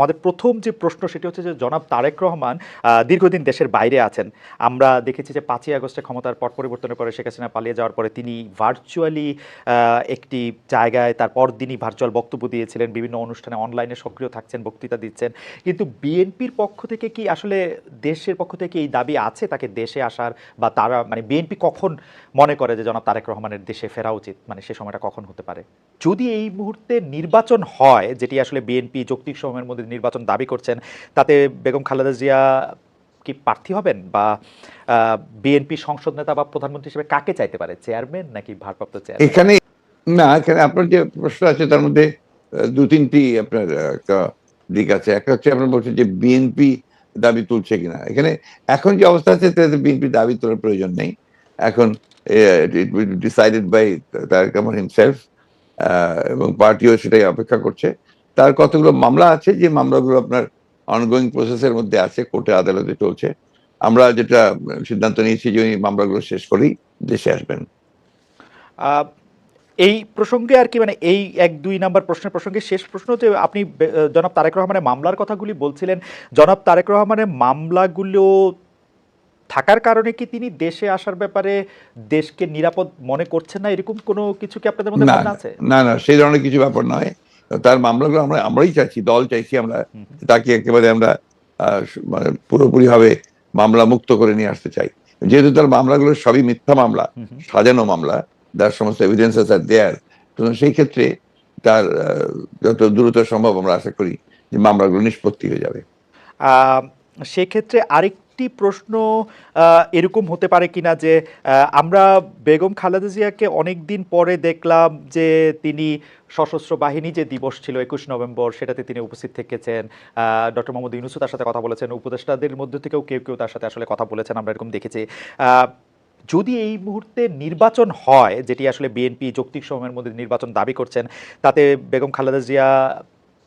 আমাদের প্রথম যে প্রশ্ন সেটি হচ্ছে যে জনাব তারেক রহমান দীর্ঘদিন দেশের বাইরে আছেন। আমরা দেখেছি যে পাঁচই আগস্টে ক্ষমতার পট পরিবর্তনের পরে শেখ হাসিনা পালিয়ে যাওয়ার পরে তিনি ভার্চুয়ালি একটি জায়গায় তার পরদিনই ভার্চুয়াল বক্তব্য দিয়েছিলেন, বিভিন্ন অনুষ্ঠানে অনলাইনে সক্রিয় থাকছেন, বক্তৃতা দিচ্ছেন। কিন্তু বিএনপির পক্ষ থেকে কি আসলে দেশের পক্ষ থেকে এই দাবি আছে তাকে দেশে আসার বা তারা মানে বিএনপি কখন মনে করে যে জনাব তারেক রহমানের দেশে ফেরা উচিত? মানে সে সময়টা কখন হতে পারে? যদি এই মুহূর্তে নির্বাচন হয়, যেটি আসলে বিএনপি যৌক্তিক সময়ের মধ্যে নির্বাচন দাবি করছেন, তাতে বেগম খালেদা জিয়া কি প্রার্থী হবেন বা বিএনপি সংসদ নেতা বা প্রধানমন্ত্রী হিসেবে কাকে চাইতে পারে, চেয়ারম্যান নাকি ভারপ্রাপ্ত চেয়ারম্যান? এখানে, না, এখানে আপনার যে প্রশ্ন আছে তার মধ্যে দু তিনটি আপনার দিক আছে। একটা হচ্ছে আপনার বলছেন যে বিএনপি দাবি তুলছে কিনা। এখানে এখন যে অবস্থা আছে, তাতে বিএনপি দাবি তোলার প্রয়োজন নেই। এখন decided by Tarique Rahman himself এবং পার্টিও সেটাই অপেক্ষা করছে। তার কতগুলো মামলা আছে যে মামলাগুলো আপনার অনগোয়িং প্রসেসের মধ্যে আছে কোর্টে আদালতে চলছে। আমরা যেটা সিদ্ধান্ত নিয়েছি যে উনি মামলাগুলো শেষ করেই দেশে আসবেন। এই প্রসঙ্গে আর কি মানে এই এক দুই নাম্বার প্রশ্নের প্রসঙ্গে শেষ প্রশ্ন যে আপনি জনাব তারেক রহমানের মামলার কথাগুলি বলছিলেন। জনাব তারেক রহমানের মামলাগুলো থাকার কারণে কি তিনি দেশে আসার ব্যাপারে দেশকে নিরাপদ মনে করছেন না? এরকম কোনো কিছু কি আপনাদের মধ্যে আছে? না না সেই ধরনের কিছু ব্যাপার নয়। তার মামলাগুলো আমরা, আমরাই চাইছি, দল চাইছি আমরা তাকে একেবারে আমরা মানে পুরোপুরি ভাবে মামলা মুক্ত করে নিয়ে আসতে চাই যেহেতু তার মামলাগুলো সবই মিথ্যা মামলা। সাজানো মামলা, তার সমস্ত এভিডেন্সেস আর দেয়ার তো সেই ক্ষেত্রে তার যত দ্রুত সম্ভব আমরা আশা করি যে মামলাগুলো নিষ্পত্তি হয়ে যাবে সেক্ষেত্রে আরেকটি প্রশ্ন এরকম হতে পারে কিনা যে আমরা বেগম খালেদা জিয়াকে অনেক দিন পরে দেখলাম যে তিনি সশস্ত্র বাহিনী যে দিবস ছিল একুশ নভেম্বর, সেটাতে তিনি উপস্থিত থেকেছেন। ডক্টর মোহাম্মদ ইউনুসু তার সাথে কথা বলেছেন, উপদেষ্টাদের মধ্যে থেকেও কেউ কেউ তার সাথে আসলে কথা বলেছেন, আমরা এরকম দেখেছি। যদি এই মুহূর্তে নির্বাচন হয়, যেটি আসলে বিএনপি যৌক্তিক সময়ের মধ্যে নির্বাচন দাবি করছেন, তাতে বেগম খালেদা জিয়া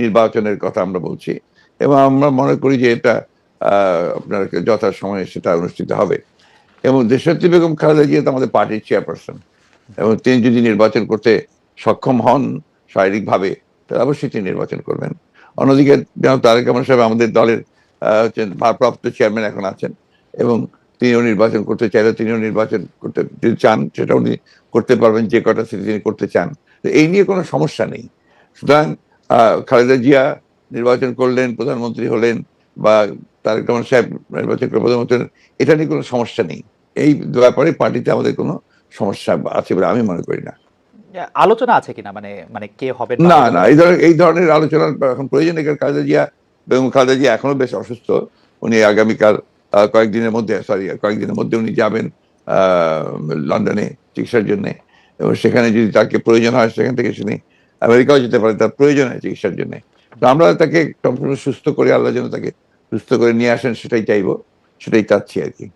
নির্বাচনের কথা আমরা বলছি। এবং আমরা মনে করি যে এটা আপনার যথা সময়ে সেটা অনুষ্ঠিত হবে। এবং দেশনেত্রী বেগম খালেদা জিয়া তো আমাদের পার্টির চেয়ারপারসন। এবং তিনি যদি নির্বাচন করতে সক্ষম হন শারীরিকভাবে, তাহলে অবশ্যই তিনি নির্বাচন করবেন। অন্যদিকে যেমন তারেক রহমান সাহেব আমাদের দলের ভারপ্রাপ্ত চেয়ারম্যান এখন আছেন। এবং তিনিও নির্বাচন করতে চাইলে তিনিও নির্বাচন করতে যদি চান সেটা উনি করতে পারবেন, যে কটা সিটি তিনি করতে চান। এই নিয়ে কোনো সমস্যা নেই। সুতরাং খালেদা জিয়া নির্বাচন করলেন প্রধানমন্ত্রী হলেন বা তারেক রহমান সাহেব নির্বাচন করে প্রধানমন্ত্রী এটা নিয়ে কোনো সমস্যা নেই। এই ব্যাপারে পার্টিতে আমাদের কোনো সমস্যা আছে বলে আমি মনে করি না। আলোচনা আছে কিনা? মানে মানে কে হবে না না এই ধরনের এই ধরনের আলোচনার এখন প্রয়োজন নেই খালেদা জিয়া বেগম খালেদা জিয়া এখনও বেশ অসুস্থ। উনি আগামীকাল কয়েকদিনের মধ্যে সরি কয়েকদিনের মধ্যে উনি যাবেন আহ, লন্ডনে চিকিৎসার জন্য। এবং সেখানে যদি তাকে প্রয়োজন হয় সেখান থেকে তিনি আমেরিকাও যেতে পারে, তার প্রয়োজন হয় চিকিৎসার জন্য। তো আমরা তাকে সম্পূর্ণ সুস্থ করে, আল্লাহ যেন তাকে সুস্থ করে নিয়ে আসেন, সেটাই চাইব, সেটাই চাচ্ছি আর কি।